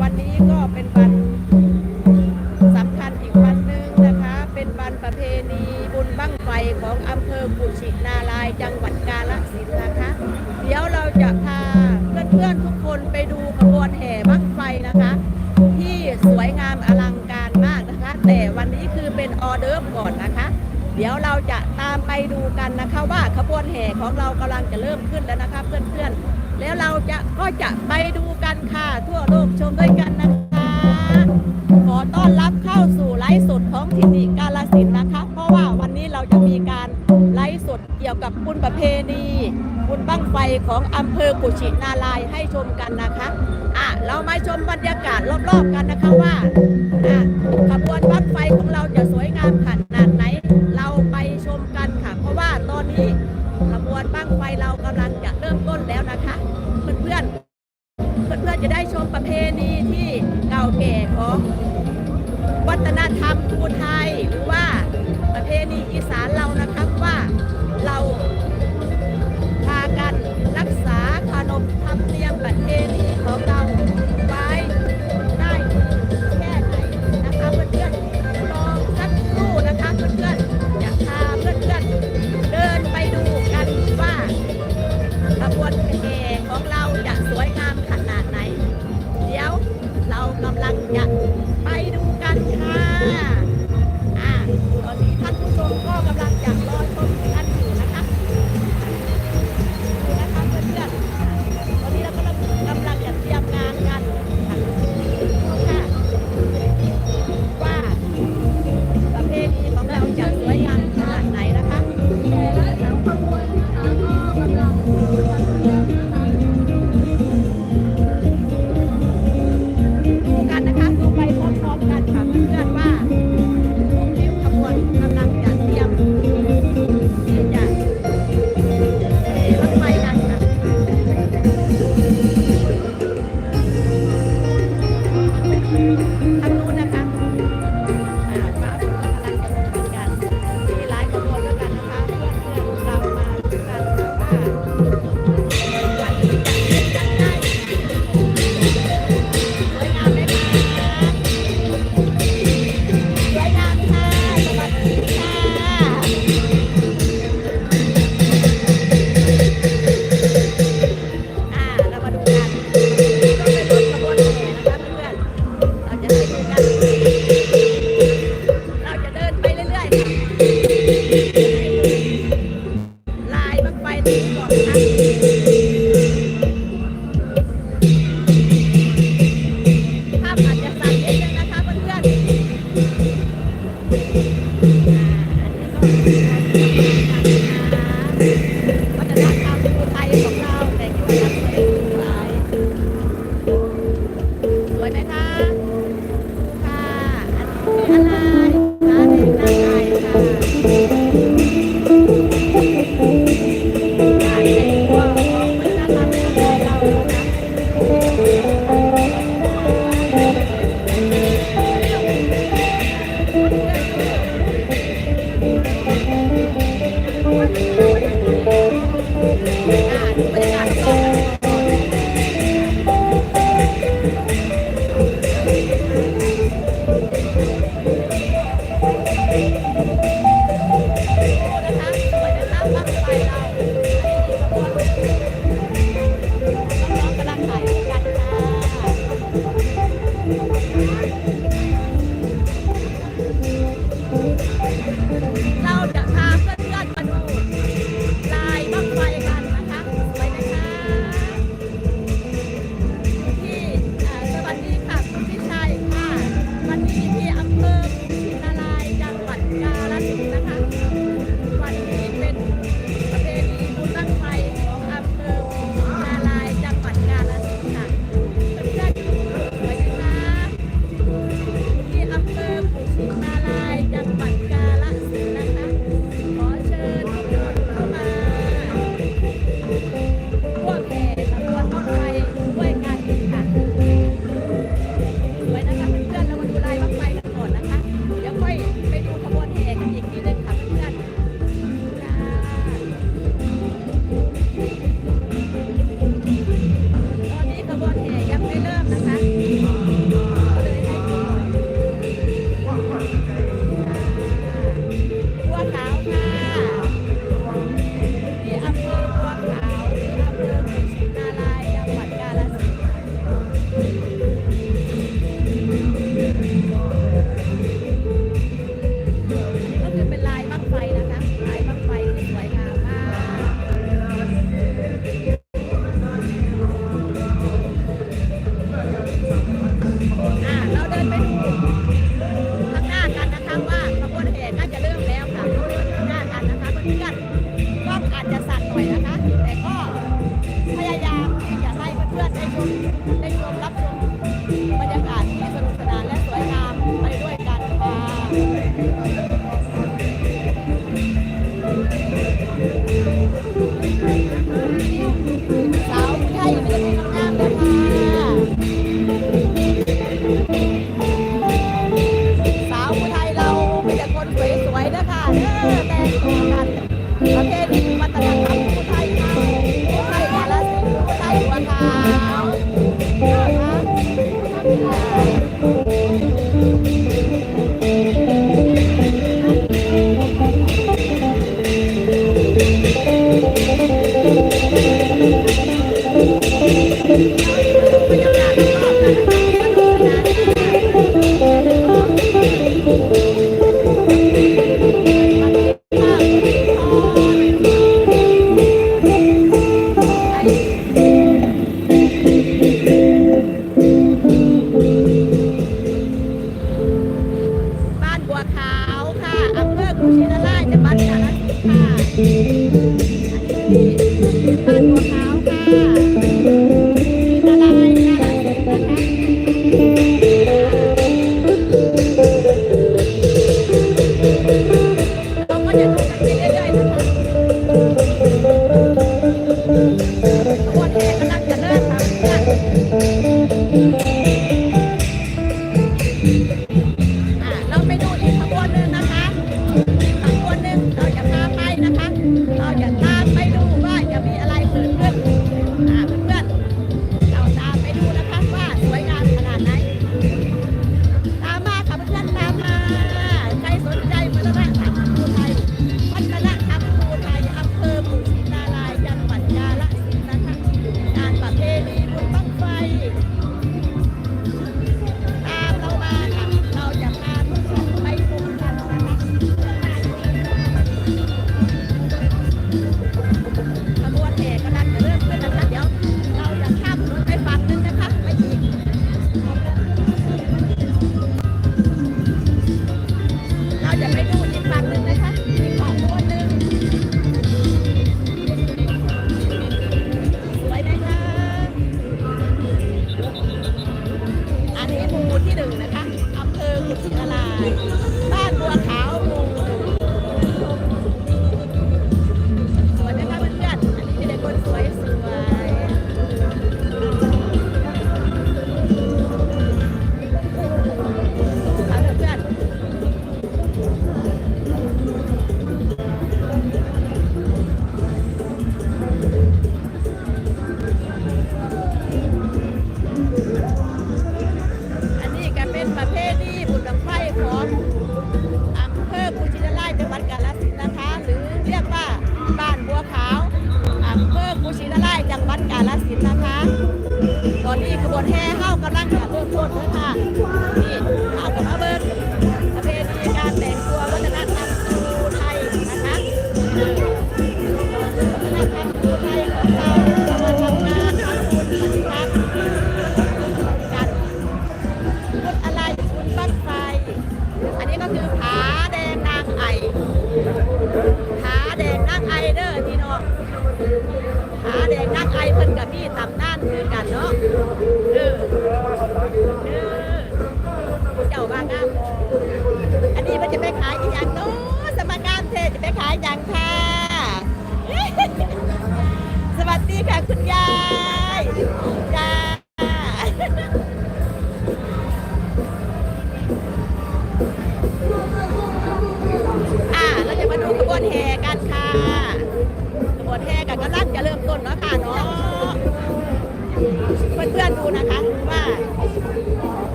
วันนี้ก็เป็นวันสำคัญอีกวันหนึ่งนะคะ เป็นวันประเพณีบุญบั้งไฟของอำเภอกุชินารายจังหวัดกาฬสินธุ์นะคะ เดี๋ยวเราจะพาเพื่อนๆทุกคนไปดูขบวนแห่บั้งไฟนะคะ ที่สวยงามอลังการมากนะคะ แต่วันนี้คือเป็นออเดิร์ฟก่อนนะคะ เดี๋ยวเราจะตามไปดูกันนะคะว่าขบวนแห่ของเรากำลังจะเริ่มขึ้นแล้วนะคะเพื่อนๆ แล้วเราจะก็จะไปดูกันค่ะ ทั่วโลกชมด้วยกันนะคะ ขอต้อนรับเข้าสู่ไลฟ์สดของทินิกาลสินนะคะ เพราะว่าวันนี้เราจะมีการไลฟ์สดเกี่ยวกับบุญประเพณีบุญบั้งไฟของอำเภอกุชินารายให้ชมกันนะคะอะเรามาชมบรรยากาศรอบๆกันนะคะว่าอะขบวนบั้งไฟของเราจะสวยงามขนาด Música อ่าเราจะมาดูขบวนแห่กันค่ะขบวนแห่กันก็ร่จะเริ่มต้นแล้วค่ะเนาะเพื่อนๆดูนะคะว่า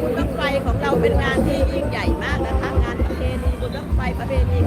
บุญบั้ไฟของเราเป็นงานที่ยิ่งใหญ่มากนะคะ งานประเพณีบุญบั้ไฟประเพณี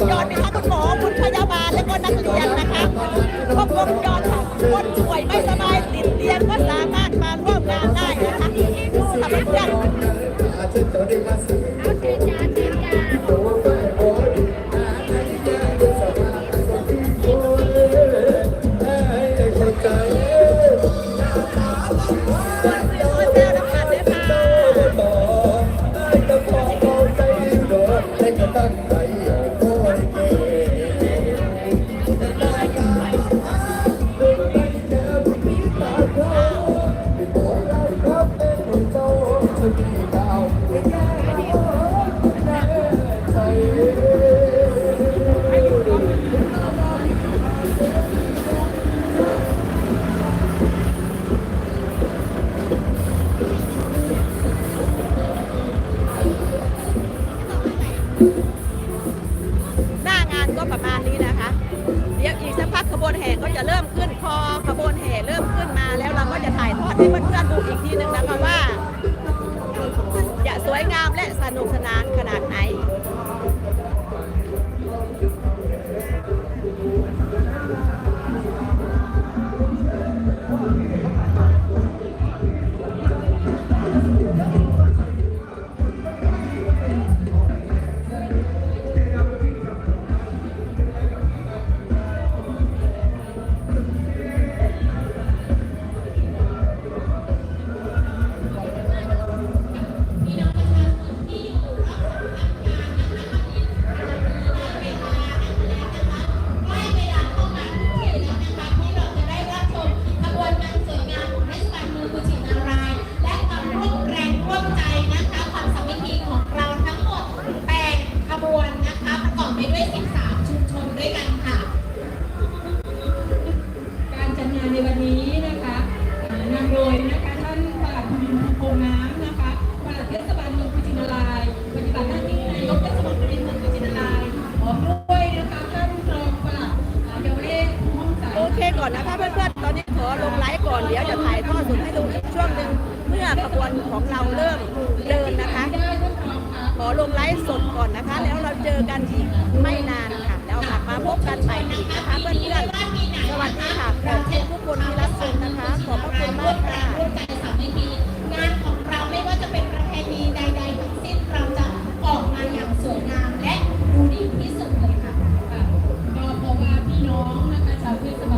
Oh, God. นุกสนานขนาดไหน เคก่อนนะคะเพื่อนๆ ตอนนี้ขอลงไลฟ์ก่อนเดี๋ยวจะถ่ายทอดสดให้ดูอีกช่วงหนึ่งเมื่อกระบวนของเราเริ่มเดินนะคะ ขอลงไลฟ์สดก่อนนะคะ แล้วเราเจอกันอีกไม่นานค่ะแล้วกลับมาพบกันใหม่อีกนะคะเพื่อนๆสวัสดีค่ะขอบคุณทุกคนที่รับชมนะคะ ขอบพระคุณมากค่ะร่วมใจสามัคคีงานของเราไม่ว่าจะเป็นประเพณีใดๆทั้สิ้นเราจะออกมาย่งสวยงามและดูดีที่สุดเลยค่ะก็เพราะว่าพี่น้องนะคะชาวเทศบาล